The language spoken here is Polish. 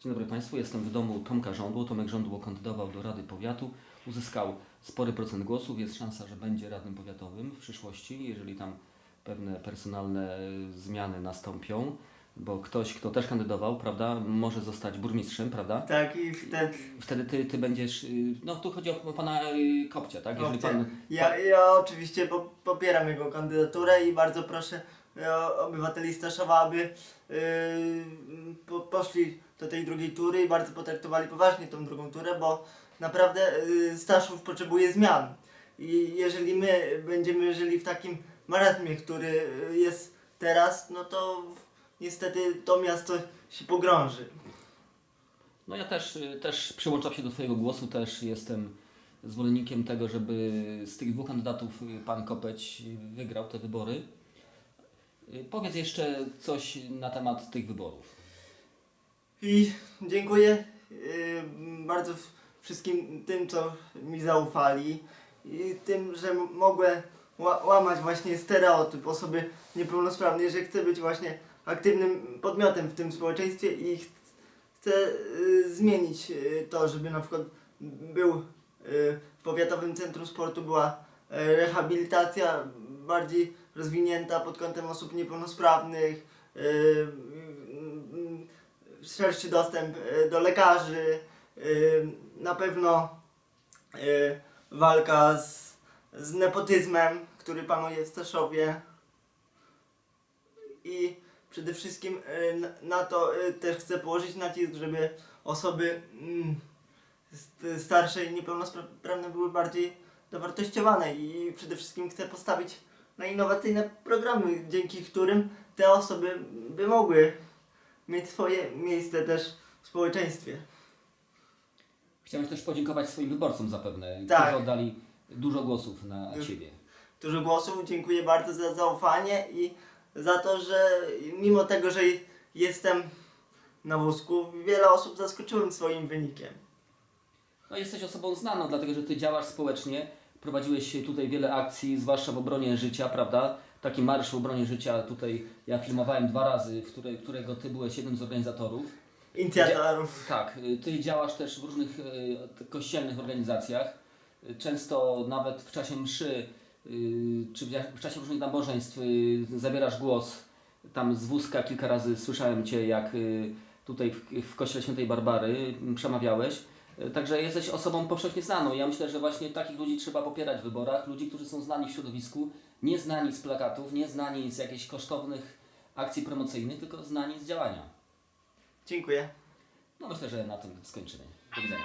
Dzień dobry Państwu, jestem w domu Tomka Żądło. Tomek Żądło kandydował do Rady Powiatu, uzyskał spory procent głosów. Jest szansa, że będzie radnym powiatowym w przyszłości, jeżeli tam pewne personalne zmiany nastąpią, bo ktoś, kto też kandydował, prawda, może zostać burmistrzem, prawda? Tak, i wtedy. Wtedy ty, ty będziesz, y, no tu chodzi o pana y, Kopcia, tak? Jeżeli pan, Ja, ja oczywiście po, popieram jego kandydaturę i bardzo proszę e, obywateli Staszowa, aby yy, poszli do tej drugiej tury i bardzo potraktowali poważnie tą drugą turę, bo naprawdę yy, Staszów potrzebuje zmian. I jeżeli my będziemy żyli w takim marazmie, który y, jest teraz, no to niestety to miasto się pogrąży. No ja też, y, też przyłączam się do Twojego głosu, też jestem zwolennikiem tego, żeby z tych dwóch kandydatów y, pan Kopeć y, wygrał te wybory. Y, Powiedz jeszcze coś na temat tych wyborów. I dziękuję yy, bardzo wszystkim tym, co mi zaufali i tym, że mogłem ła- łamać właśnie stereotyp osoby niepełnosprawnej, że chcę być właśnie aktywnym podmiotem w tym społeczeństwie i ch- chcę yy, zmienić yy, to, żeby na przykład był w Powiatowym Centrum Sportu była rehabilitacja bardziej rozwinięta pod kątem osób niepełnosprawnych, szerszy dostęp e, do lekarzy, e, na pewno e, walka z, z nepotyzmem, który panuje w Staszowie i przede wszystkim na- to też chcę położyć nacisk, żeby osoby mm, st- starsze i niepełnosprawne były bardziej dowartościowane. I przede wszystkim chcę postawić na innowacyjne programy, dzięki którym te osoby by mogły mieć swoje miejsce też w społeczeństwie. Chciałem też podziękować swoim wyborcom zapewne, Tak. którzy oddali dużo głosów na Już. Ciebie. Dużo głosów, dziękuję bardzo za zaufanie i za to, że mimo tego, że jestem na wózku, wiele osób zaskoczyłem swoim wynikiem. No jesteś osobą znaną, dlatego że Ty działasz społecznie, prowadziłeś tutaj wiele akcji, zwłaszcza w obronie życia, prawda? Taki marsz w obronie życia tutaj ja filmowałem dwa razy, w której, którego Ty byłeś jednym z organizatorów. Inicjatorów. Tak, y, Ty działasz też w różnych y, kościelnych organizacjach, y, często nawet w czasie mszy, y, czy w, w czasie różnych nabożeństw y, zabierasz głos. Tam z wózka kilka razy słyszałem Cię, jak y, tutaj w, w kościele świętej Barbary y, przemawiałeś. Także jesteś osobą powszechnie znaną. Ja myślę, że właśnie takich ludzi trzeba popierać w wyborach. Ludzi, którzy są znani w środowisku, nie znani z plakatów, nie znani z jakichś kosztownych akcji promocyjnych, tylko znani z działania. Dziękuję. No myślę, że na tym skończymy. Do widzenia.